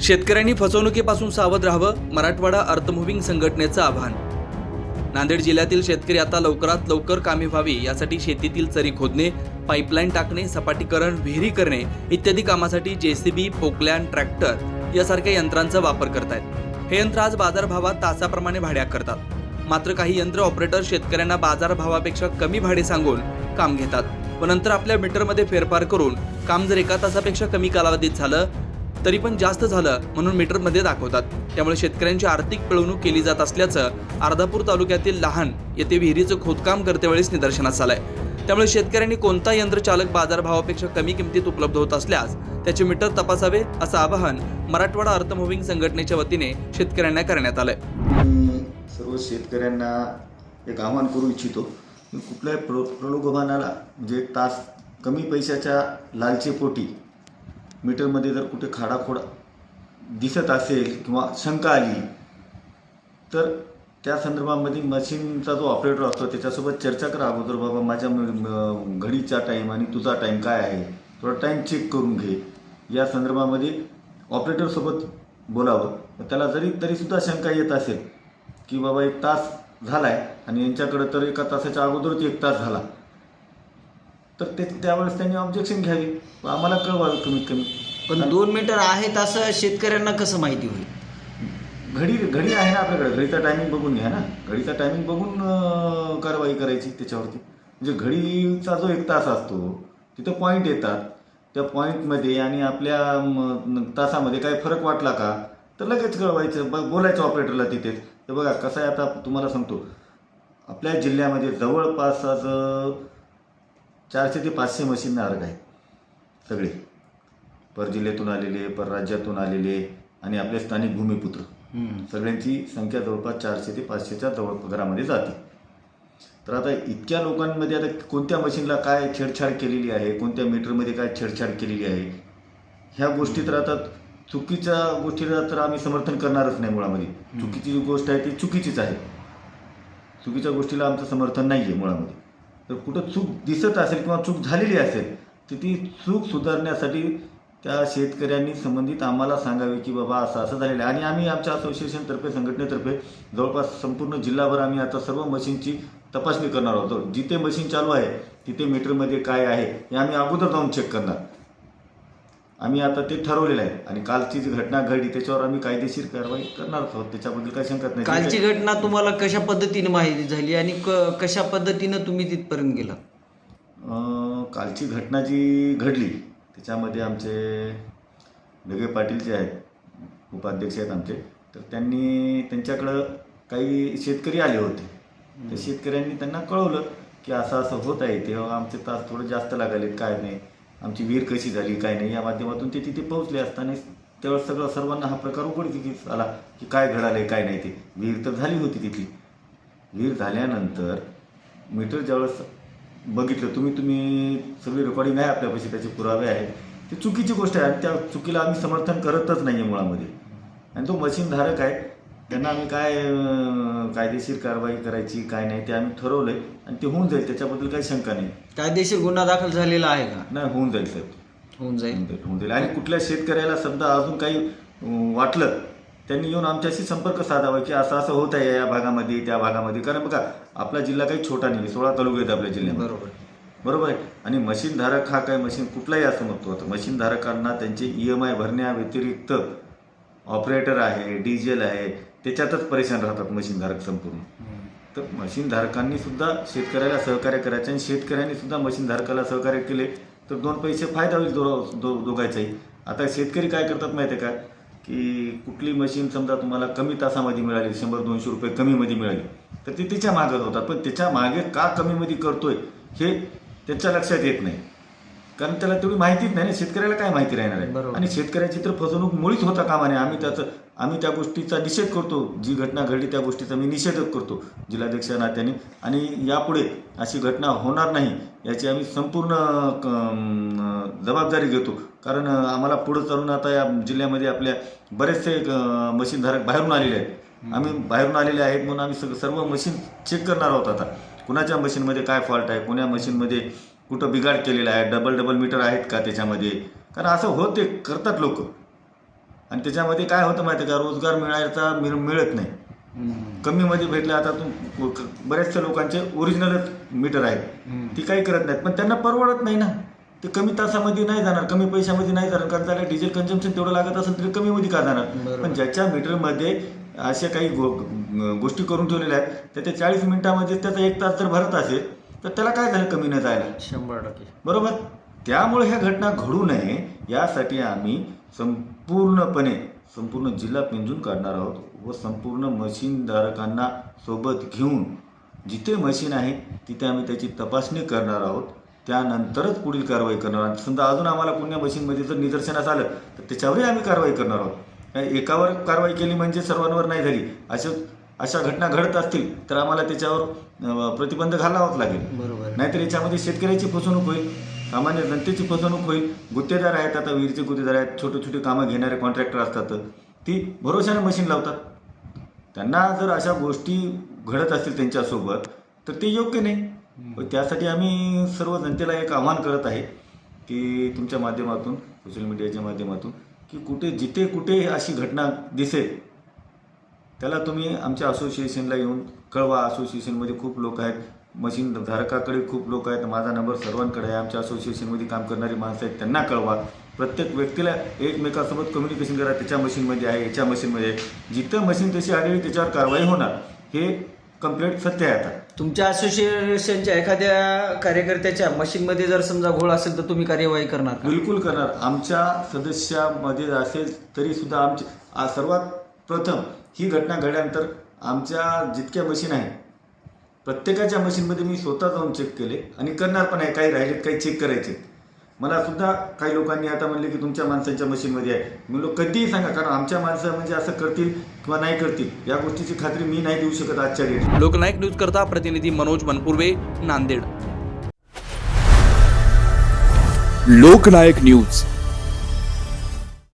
शेतकऱ्यांनी फसवणुकीपासून सावध राहावं मराठवाडा अर्थमुव्हिंग संघटनेचं आव्हान. नांदेड जिल्ह्यातील शेतकरी आता लवकरात लवकर कामे व्हावी यासाठी शेतीतील चरी खोदणे पाईपलाईन टाकणे सपाटीकरण विहिरी करणे इत्यादी कामासाठी जेसीबी पोकलॅन ट्रॅक्टर यासारख्या यंत्रांचा वापर करतायत. हे यंत्र आज बाजारभावात तासाप्रमाणे भाड्या करतात. मात्र काही यंत्र ऑपरेटर शेतकऱ्यांना बाजारभावापेक्षा कमी भाडे सांगून काम घेतात व नंतर आपल्या मीटरमध्ये फेरफार करून काम जर एका तासापेक्षा कमी कालावधीत झालं तरी पण जास्त झालं म्हणून मीटरमध्ये दाखवतात. त्यामुळे शेतकऱ्यांची आर्थिक पिळवणूक केली जात असल्याचं अर्धापूर तालुक्यातील लहान येथे विहिरीचं खोदकाम करतेवेळेस निदर्शनास आलंय. त्यामुळे शेतकऱ्यांनी कोणता यंत्रचालक बाजारभावापेक्षा कमी किमतीत उपलब्ध होत असल्यास त्याचे मीटर तपासावे असं आवाहन मराठवाडा अर्थमुव्हिंग संघटनेच्या वतीने शेतकऱ्यांना करण्यात आलंय. सर्व शेतकऱ्यांना एक आवाहन करू इच्छितो कुठल्याही प्र प्रलोभनाला म्हणजे तास कमी पैशाच्या लालचेपोटी मीटरमध्ये जर कुठे खाडाखोडा दिसत असेल किंवा शंका आली तर त्या संदर्भामध्ये मशीनचा जो ऑपरेटर असतो त्याच्यासोबत चर्चा करा अगोदर बाबा माझ्या घडीचा टाईम आणि तुझा टाईम काय आहे? थोडा टाईम चेक करून घे. या संदर्भामध्ये ऑपरेटरसोबत बोलावं. त्याला जरी तरीसुद्धा शंका येत असेल की बाबा एक तास झाला आहे आणि यांच्याकडं तर एका तासाच्या अगोदरच एक तास झाला. तर ते त्यावेळेस त्यांनी ऑब्जेक्शन घ्यावी. आम्हाला कळवावी कमीत कमी. पण दोन मीटर आहेत असं शेतकऱ्यांना कसं माहिती होईल? घडी घडी आहे ना आपल्याकडे. घडीचा टायमिंग बघून घ्या ना. घडीचा टायमिंग बघून कारवाई करायची त्याच्यावरती. म्हणजे घडीचा जो एक तास असतो तिथं पॉईंट येतात. त्या पॉईंटमध्ये आणि आपल्या तासामध्ये काही फरक वाटला का तर लगेच कळवायचं. ब बोलायचं ऑपरेटरला तिथेच. तर बघा कसं आहे आता तुम्हाला सांगतो. आपल्या जिल्ह्यामध्ये जवळपास आज चारशे ते पाचशे मशीन अर्ग आहेत. सगळे. पर जिल्ह्यातून आलेले पर राज्यातून आलेले आणि आपले स्थानिक भूमिपुत्र. सगळ्यांची संख्या जवळपास चारशे ते पाचशेच्या जवळ घरामध्ये जाते. तर आता इतक्या लोकांमध्ये आता कोणत्या मशीनला काय छेडछाड केलेली आहे? कोणत्या मीटरमध्ये काय छेडछाड केलेली आहे? ह्या गोष्टी तर आता चुकीच्या गोष्टीला तर आम्ही समर्थन करणारच नाही मुळामध्ये. चुकीची जी गोष्ट आहे ती चुकीचीच आहे. चुकीच्या गोष्टीला आमचं समर्थन नाही आहे मुळामध्ये. तर कुठं चूक दिसत असेल किंवा चूक झालेली असेल तर ती चूक सुधारण्यासाठी त्या शेतकऱ्यांनी संबंधित आम्हाला सांगावे की बाबा असं असं झालेलं आहे. आणि आम्ही आमच्या असोसिएशनतर्फे संघटनेतर्फे जवळपास संपूर्ण जिल्हाभर आम्ही आता सर्व मशीनची तपासणी करणार आहोत जिथे मशीन चालू आहे तिथे मीटरमध्ये काय आहे हे आम्ही अगोदर जाऊन चेक करणार. आम्ही आता ते ठरवलेलं आहे. आणि कालची जी घटना घडली त्याच्यावर आम्ही कायदेशीर कारवाई करणार आहोत. त्याच्याबद्दल काही शंकाच नाही. कालची घटना तुम्हाला कशा पद्धतीने माहिती झाली आणि क- कशा पद्धतीनं तुम्ही तिथपर्यंत गेला? अं, कालची घटना जी घडली त्याच्यामध्ये आमचे ढगे पाटील जे आहेत उपाध्यक्ष आहेत आमचे तर त्यांनी त्यांच्याकडं काही शेतकरी आले होते. त्या शेतकऱ्यांनी त्यांना कळवलं की असं असं होत आहे. तेव्हा आमचे तास थोडं जास्त लागालेत काय नाही. आमची विहीर कशी झाली काय नाही या माध्यमातून ते तिथे पोहोचले असताना त्यावेळेस सगळं सर्वांना हा प्रकार उघडकीस आला की काय घडाले काय नाही ते. विहीर तर झाली होती तिथली. विहीर झाल्यानंतर मीटर ज्यावेळेस बघितलं तुम्ही तुम्ही सगळी रेकॉर्डिंग आहे आपल्यापाशी त्याचे पुरावे आहेत. ती चुकीची गोष्ट आहे आणि त्या चुकीला आम्ही समर्थन करतच नाही आहे मुळामध्ये. आणि तो मशीनधारक आहे त्यांना आम्ही काय कायदेशीर कारवाई करायची काय नाही ते आम्ही ठरवलंय. आणि ते होऊन जाईल त्याच्याबद्दल काही शंका नाही. कायदेशीर गुन्हा दाखल झालेला आहे का? नाही होऊन जाईल साहेब. होऊन जाईल. होऊन जाईल होऊन जाईल. आणि कुठल्या शेतकऱ्याला समजा अजून काही अं, वाटलं त्यांनी येऊन आमच्याशी संपर्क साधावा की असं असं होत आहे या भागामध्ये त्या भागामध्ये. कारण बघा आपला जिल्हा काही छोटा नाही सोळा तालुके आहेत आपल्या जिल्ह्यामध्ये. बरोबर. बरोबर आहे? आणि मशीनधारक हा काय मशीन कुठलाही असं म्हणतो आता मशीनधारकांना त्यांचे ई एम आय भरण्याव्यतिरिक्त ऑपरेटर आहे डिझेल आहे त्याच्यातच परेशान राहतात मशीनधारक संपूर्ण. तर मशीनधारकांनी सुद्धा शेतकऱ्याला सहकार्य करायचं आणि शेतकऱ्यांनी सुद्धा मशीनधारकाला सहकार्य केले तर दोन पैसे फायदा होईल दो दो दोघांचाही. आता शेतकरी काय करतात माहिती आहे का? की कुठली मशीन समजा तुम्हाला कमी तासामध्ये मिळाली शंभर दोनशे रुपये कमीमध्ये मिळाली तर ते त्याच्या मागत होतात. पण त्याच्यामागे का कमीमध्ये करतोय हे त्याच्या लक्षात येत नाही. कारण त्याला तेवढी माहितीच नाही ना शेतकऱ्याला काय माहिती राहणार आहे? बरोबर. आणि शेतकऱ्याची तर फसवणूक मुळीच होता कामा नये. आम्ही त्याचं आम्ही त्या गोष्टीचा निषेध करतो. जी घटना घडली त्या गोष्टीचा मी निषेधच करतो जिल्हाध्यक्ष नात्याने. आणि यापुढे अशी घटना होणार नाही याची आम्ही संपूर्ण क- अं, जबाबदारी घेतो. कारण अं, आम्हाला पुढं चालून आता या जिल्ह्यामध्ये आपल्या बरेचसे अं, मशीनधारक बाहेरून आलेले आहेत. आम्ही बाहेरून आलेले आहेत म्हणून आम्ही सग सर्व मशीन चेक करणार आहोत आता. कुणाच्या मशीनमध्ये काय फॉल्ट आहे? कोण्या मशीनमध्ये कुठं बिघाड केलेला आहे डबल डबल मीटर आहेत का त्याच्यामध्ये? कारण असं होते करतात लोक. आणि त्याच्यामध्ये काय होतं माहिती का? रोजगार मिळायचा मिळ मिळत नाही. कमीमध्ये भेटले आता तुम बऱ्याचशा लोकांचे ओरिजिनलच मीटर आहेत. ती काही करत नाहीत. पण त्यांना परवडत नाही ना. ते कमी तासामध्ये नाही जाणार कमी पैशामध्ये नाही जाणार. कारण त्याला डिझेल कन्झम्पन तेवढं लागत असेल तरी कमीमध्ये का जाणार. पण ज्याच्या मीटरमध्ये अशा काही गोष्टी करून ठेवलेल्या आहेत तर ते चाळीस मिनिटामध्ये त्याचा एक तास जर भरत असेल तर त्याला काय झालं? कमी न जायला. शंभर टक्के. बरोबर? त्यामुळे ह्या घटना घडू नये यासाठी आम्ही संपूर्णपणे संपूर्ण जिल्हा पिंजून काढणार आहोत व संपूर्ण मशीनधारकांना सोबत घेऊन जिथे मशीन आहे तिथे आम्ही त्याची तपासणी करणार आहोत. त्यानंतरच पुढील कारवाई करणार आहोत. समजा अजून आम्हाला पुण्या मशीनमध्ये जर निदर्शनास आलं तर त्याच्यावरही आम्ही कारवाई करणार आहोत. एकावर कारवाई केली म्हणजे सर्वांवर नाही झाली. अशा अशा घटना घडत असतील तर आम्हाला त्याच्यावर प्रतिबंध घालावाच लागेल. बरोबर नाहीतर याच्यामध्ये शेतकऱ्याची फसवणूक होईल सामान्य जनतेची फसवणूक होईल. गुत्तेदार आहेत आता विहिरीचे गुत्तेदार आहेत छोटे छोटे कामं घेणारे कॉन्ट्रॅक्टर असतात. ती भरोशाने मशीन लावतात. त्यांना जर अशा गोष्टी घडत असतील त्यांच्यासोबत तर ते योग्य नाही. त्यासाठी आम्ही सर्व जनतेला एक आव्हान करत आहे की तुमच्या माध्यमातून सोशल मीडियाच्या माध्यमातून की कुठे जिथे कुठे अशी घटना दिसेल त्याला तुम्ही आमच्या असोसिएशनला येऊन कळवा. असोसिएशनमध्ये खूप लोक आहेत. मशीन धारकाकडे खूप लोक आहेत. माझा नंबर सर्वांकडे आहे. आमच्या असोसिएशनमध्ये काम करणारी माणसं आहेत. त्यांना कळवा. प्रत्येक व्यक्तीला एकमेकासोबत कम्युनिकेशन करा. त्याच्या मशीनमध्ये आहे याच्या मशीनमध्ये आहे. जिथं मशीन तशी आढळली त्याच्यावर कारवाई होणार. हे कंप्लेंट सत्य आहे आता. तुमच्या असोसिएशनच्या एखाद्या कार्यकर्त्याच्या मशीनमध्ये जर समजा घोळ असेल तर तुम्ही कार्यवाही करणार का? बिलकुल करणार. आमच्या सदस्यामध्ये असेल तरी सुद्धा आमचे आ- सर्वात प्रथम ही घटना घडल्यानंतर आमच्या जितक्या मशीन आहेत प्रत्येकाच्या मशीनमध्ये मी स्वतः जाऊन चेक केले आणि करणार पण आहे काही राहिलेत काही चेक करायचे मला सुद्धा काही लोकांनी आता म्हणले की तुमच्या माणसांच्या मशीनमध्ये आहे. मी लोक कधीही सांगा कारण आमच्या माणसं म्हणजे असं करतील किंवा नाही करतील या गोष्टीची खात्री मी नाही देऊ शकत आजच्या डेट लोकनायक न्यूज करता प्रतिनिधी मनोज मनपुर्वे नांदेड. लोकनायक न्यूज.